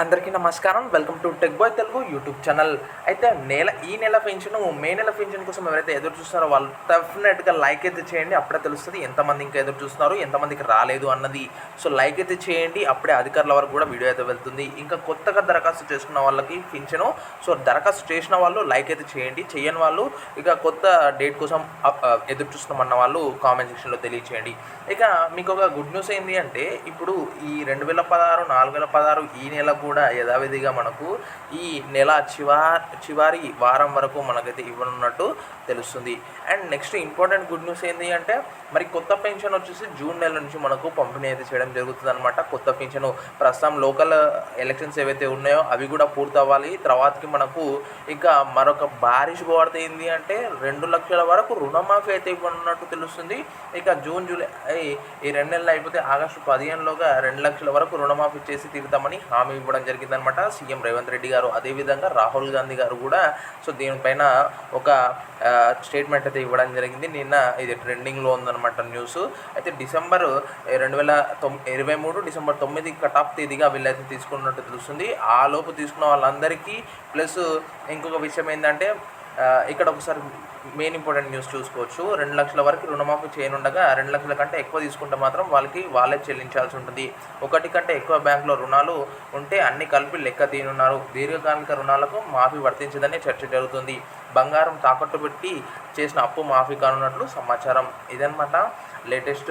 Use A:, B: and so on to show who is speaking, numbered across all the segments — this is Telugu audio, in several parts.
A: అందరికీ నమస్కారం. Welcome to tech boy Telugu YouTube channel. అయితే నెల ఈ నెల పెన్షన్ మే నెల పెన్షన్ కోసం ఎవరైతే ఎదురు చూస్తారో వాళ్ళు డెఫినెట్గా లైక్ అయితే చేయండి. అప్పుడే తెలుస్తుంది ఎంతమంది ఇంకా ఎదురు చూస్తున్నారు ఎంతమందికి రాలేదు అన్నది. సో లైక్ అయితే చేయండి. అప్పుడే అధికారుల వరకు కూడా వీడియో అయితే వెళ్తుంది. ఇంకా కొత్తగా దరఖాస్తు చేసుకున్న వాళ్ళకి పెన్షన్ సో దరఖాస్తు చేసిన వాళ్ళు లైక్ అయితే చేయండి. చేయని వాళ్ళు ఇక కొత్త డేట్ కోసం ఎదురు చూస్తున్నామన్న వాళ్ళు కామెంట్ సెక్షన్లో తెలియచేయండి. ఇక మీకు ఒక గుడ్ న్యూస్ ఏంటి అంటే ఇప్పుడు ఈ రెండు వేల పదహారు నాలుగు వేల పదహారు ఈ నెల కూడా కూడా యథావిధిగా మనకు ఈ నెల చివా చివరి వారం వరకు మనకైతే ఇవ్వనున్నట్టు తెలుస్తుంది. And next important good news ఏంటి అంటే మరి కొత్త పెన్షన్ వచ్చేసి జూన్ నెల నుంచి మనకు పంపిణీ అయితే చేయడం జరుగుతుంది అనమాట కొత్త పెన్షన్ ప్రస్తుతం లోకల్ ఎలక్షన్స్ ఏవైతే ఉన్నాయో అవి కూడా పూర్తవ్వాలి. తర్వాతకి మనకు ఇంకా మరొక భారీ శుభవార్త ఏంటి అంటే రెండు లక్షల వరకు రుణమాఫీ అయితే ఇవ్వనున్నట్టు తెలుస్తుంది. ఇక జూన్ జూలై ఈ- ఈ రెండు నెలలు అయిపోతే ఆగస్టు పదిహేనులోగా రెండు లక్షల వరకు రుణమాఫీ చేసి తీరుతామని హామీ ఇవ్వడం జరిగిందనమాట. సీఎం రేవంత్ రెడ్డి గారు అదేవిధంగా రాహుల్ గాంధీ గారు కూడా సో దీనిపైన ఒక స్టేట్మెంట్ అయితే ఇవ్వడం జరిగింది. నిన్న ఇది ట్రెండింగ్లో ఉందన్నమాట న్యూస్. అయితే డిసెంబర్ రెండు వేల తొమ్ ఇరవై మూడు డిసెంబర్ తొమ్మిది కట్ ఆఫ్ తేదీగా వీళ్ళైతే తీసుకున్నట్టు తెలుస్తుంది. ఆ లోపు తీసుకున్న వాళ్ళందరికీ ప్లస్ ఇంకొక విషయం ఏంటంటే ఇక్కడ ఒకసారి మెయిన్ ఇంపార్టెంట్ న్యూస్ చూసుకోవచ్చు. రెండు లక్షల వరకు రుణమాఫీ చేయనుండగా రెండు లక్షల కంటే ఎక్కువ తీసుకుంటే మాత్రం వాళ్ళకి వాళ్ళే చెల్లించాల్సి ఉంటుంది. ఒకటి కంటే ఎక్కువ బ్యాంకులో రుణాలు ఉంటే అన్ని కలిపి లెక్క తీనున్నారు. దీర్ఘకాలిక రుణాలకు మాఫీ వర్తించదని చర్చ జరుగుతుంది. బంగారం తాకట్టు పెట్టి చేసిన అప్పు మాఫీ కానున్నట్లు సమాచారం. ఇదనమాట లేటెస్ట్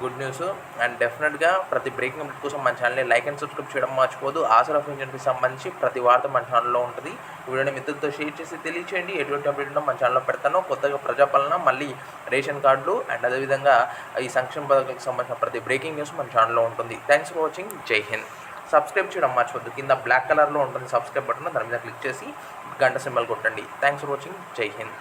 A: గుడ్ న్యూస్. అండ్ డెఫినెట్గా ప్రతి బ్రేకింగ్ అప్డేట్ కోసం మన ఛానల్ని లైక్ అండ్ సబ్స్క్రైబ్ చేయడం మర్చిపోదు ఆసరా పెన్షన్కి సంబంధించి ప్రతి వార్త మన ఛానల్లో ఉంటుంది. వీడియోని మిత్రులతో షేర్ చేసి తెలియచేయండి. ఎటువంటి అప్డేట్ ఉన్నా మన ఛానల్లో పెడతాను. కొత్తగా ప్రజాపాలన మళ్ళీ రేషన్ కార్డులు అండ్ అదేవిధంగా ఈ సంక్షేమ పథకాలకు సంబంధించిన ప్రతి బ్రేకింగ్ న్యూస్ మన ఛానల్లో ఉంటుంది. థ్యాంక్స్ ఫర్ వాచింగ్ జై హింద్ సబ్స్క్రైబ్ చేయడం మర్చిపోద్దు. కింద బ్లాక్ కలర్లో ఉంటుంది సబ్స్క్రైబ్ బటన్ దాని మీద క్లిక్ చేసి గంట సింబల్ కొట్టండి. థ్యాంక్స్ ఫర్ వాచింగ్ జై హింద్